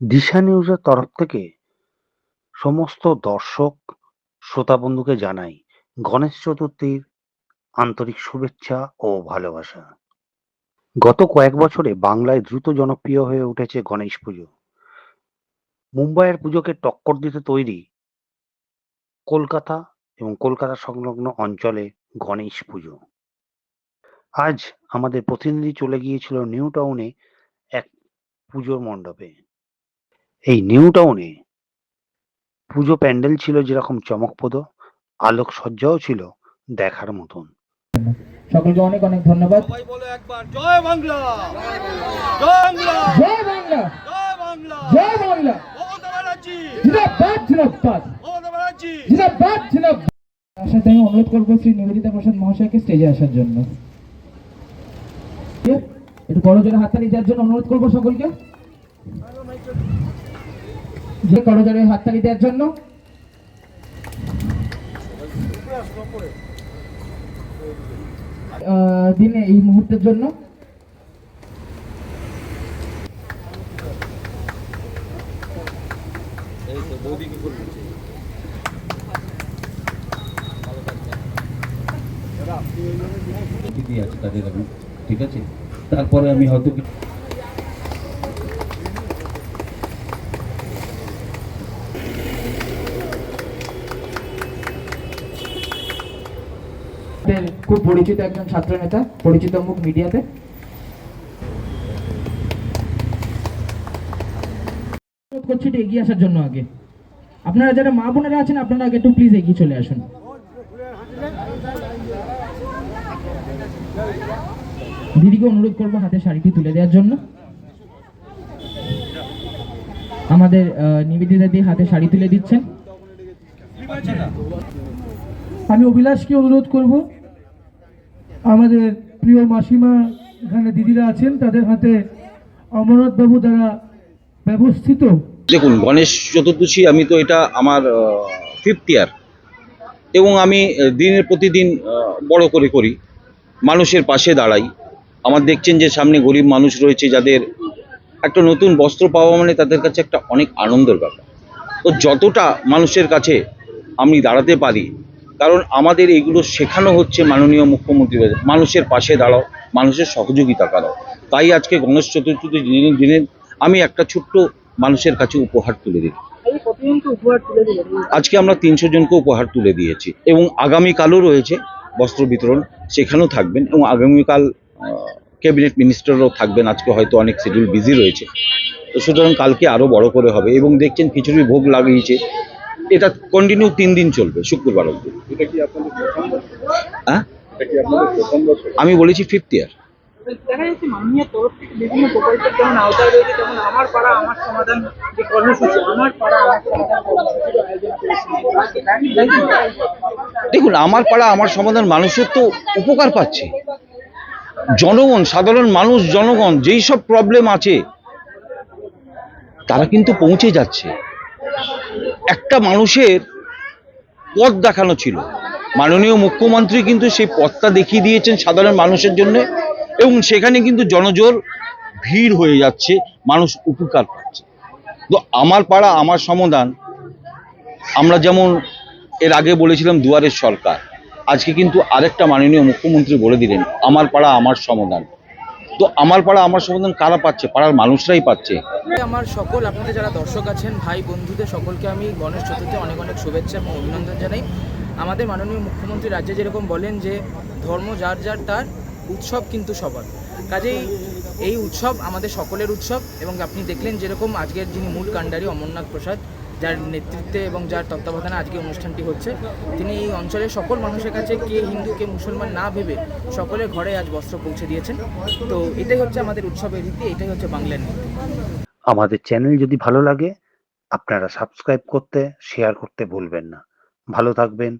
দিশা নিউজের তরফ থেকে সমস্ত দর্শক, শ্রোতা বন্ধুকে জানাই গণেশ চতুর্থীর আন্তরিক শুভেচ্ছা ও ভালোবাসা। গত কয়েক বছরে বাংলায় দ্রুত জনপ্রিয় হয়ে উঠেছে গণেশ পুজো। মুম্বাইয়ের পুজোকে টক্কর দিতে তৈরি কলকাতা এবং কলকাতা সংলগ্ন অঞ্চলে গণেশ পুজো। আজ আমাদের প্রতিনিধি চলে গিয়েছিল নিউ টাউনে এক পুজোর মণ্ডপে। এই নিউ টাউনে পুজো প্যান্ডেল ছিল যেরকম চমকপ্রদ আলোকসজ্জাও ছিল দেখার মতন। সকলকে অনেক অনেক ধন্যবাদ। সবাই বলো একবার জয় বাংলা! জয় বাংলা! জয় বাংলা! জয় বাংলা! জয় বাংলা! মমতা ব্যানার্জি! জিন্দাবাদ জিন্দাবাদ! মমতা ব্যানার্জি! জিন্দাবাদ জিন্দাবাদ! আমি অনুরোধ করব শ্রী নিবেদিতা প্রসাদ মহাশয়কে স্টেজে আসার জন্য। একটু করজোরে হাততালি দেওয়ার জন্য অনুরোধ করব সকলকে। হাততালি দেওয়ার জন্য। দিনে এই মুহূর্তের জন্য। ঠিক আছে? তারপরে আমি হয়তো আমাদের খুব পরিচিত একজন ছাত্র নেতা পরিচিত মুখ মিডিয়াতে। করছি একটু এগিয়ে আসার জন্য আগে। আপনারা যারা মা বোনেরা আছেন আপনারা আগে একটু প্লিজ এগিয়ে চলে আসুন। দিদিকে অনুরোধ করব হাতে শাড়িটি তুলে দেওয়ার জন্য। আমাদের নিবেদিতা দি হাতে শাড়ি তুলে দিচ্ছেন। আমি অভিলাষকে অনুরোধ করব আমাদের প্রিয় মাসিমা, এখানে দিদিরা আছেন, তাদের হাতে অমরনাথ বাবু দ্বারা ব্যবস্থিত। দেখুন, গণেশ চতুর্দশী, আমি তো এটা আমার ফিফথ ইয়ার এবং আমি দিনের প্রতিদিন বড় করে করি। মানুষের পাশে দাঁড়াই। আমার দেখছেন যে সামনে গরিব মানুষ রয়েছে, যাদের একটা নতুন বস্ত্র পাওয়া মানে তাদের কাছে একটা অনেক আনন্দের ব্যাপার। তো যতটা মানুষের কাছে আমি দাঁড়াতে পারি কারণ আমাদের এগুলো শেখানো হচ্ছে মাননীয় মুখ্যমন্ত্রী মানুষের পাশে দাঁড়াও মানুষের সহযোগিতা করো তাই আজকে গণেশ চতুর্থী দিনের দিনে আমি একটা ছোট্ট মানুষের কাছে উপহার তুলে দিই। আজকে আমরা তিনশো জনকে উপহার তুলে দিয়েছি এবং আগামীকালও রয়েছে বস্ত্র বিতরণ সেখানেও থাকবেন এবং আগামীকাল ক্যাবিনেট মিনিস্টারও থাকবেন। আজকে হয়তো অনেক শিডিউল বিজি রয়েছে। তো সুতরাং কালকে আরও বড় করে হবে এবং দেখছেন খিচুড়ি ভোগ লাগিয়েছে। এটা কন্টিনিউ তিন দিন চলবে শুক্রবার অবধি। হ্যাঁ? আমি বলেছি ফিফথ ইয়ার দেখা যাচ্ছে মাননীয় তরফ থেকে বিভিন্ন প্রকল্পের যেমন আওতায় রয়েছে যেমন আমার পাড়া আমার সমাধান যে কর্মসূচি আমার পাড়া আমার সমাধান কর্মসূচির আয়োজন করেছে। দেখুন আমার পাড়া আমার সমাধান মানুষের তো উপকার পাচ্ছে। জনগণ সাধারণ মানুষ জনগণ যেই সব প্রবলেম আছে তারা কিন্তু পৌঁছে যাচ্ছে। একটা মানুষের পথ দেখানো ছিল। মাননীয় মুখ্যমন্ত্রী কিন্তু সেই পথটা দেখিয়ে দিয়েছেন সাধারণ মানুষের জন্য এবং সেখানে কিন্তু জনজোর ভিড় হয়ে যাচ্ছে, মানুষ উপকার পাচ্ছে। তো আমার পাড়া, আমার সমাধান, আমরা যেমন এর আগে বলেছিলাম দুয়ারের সরকার, আজকে কিন্তু আরেকটা মাননীয় মুখ্যমন্ত্রী বলে দিলেন, আমার পাড়া, আমার সমাধান। তো আমার পাড়া, আমার সমাধান কারা পাচ্ছে? পাড়ার মানুষরাই পাচ্ছে। আমার সকল, আপনাদের যারা দর্শক আছেন, ভাই, বন্ধুদের সকলকে আমি গণেশ চতুর্থী অনেক অনেক শুভেচ্ছা এবং অভিনন্দন জানাই। আমাদের মাননীয় মুখ্যমন্ত্রী রাজ্যে যেরকম বলেন যে, ধর্ম যার যার, তার উৎসব কিন্তু সবার। কাজেই এই উৎসব আমাদের সকলের উৎসব এবং আপনি দেখলেন যেরকম আজকের যিনি মূল কাণ্ডারি অমরনাথ প্রসাদ যার নেতৃত্বে এবং যার তত্ত্বাবধানে আজকে অনুষ্ঠানটি হচ্ছে। তিনি এই অঞ্চলের সকল মানুষের কাছে কে হিন্দু, কে মুসলমান না ভেবে সকলের ঘরে আজ বস্ত্র পৌঁছে দিয়েছেন। তো এটাই হচ্ছে আমাদের উৎসবের রীতি, এটাই হচ্ছে বাংলার নীতি। আমাদের চ্যানেল যদি ভালো লাগে, আপনারা সাবস্ক্রাইব করতে শেয়ার করতে ভুলবেন না। ভালো থাকবেন।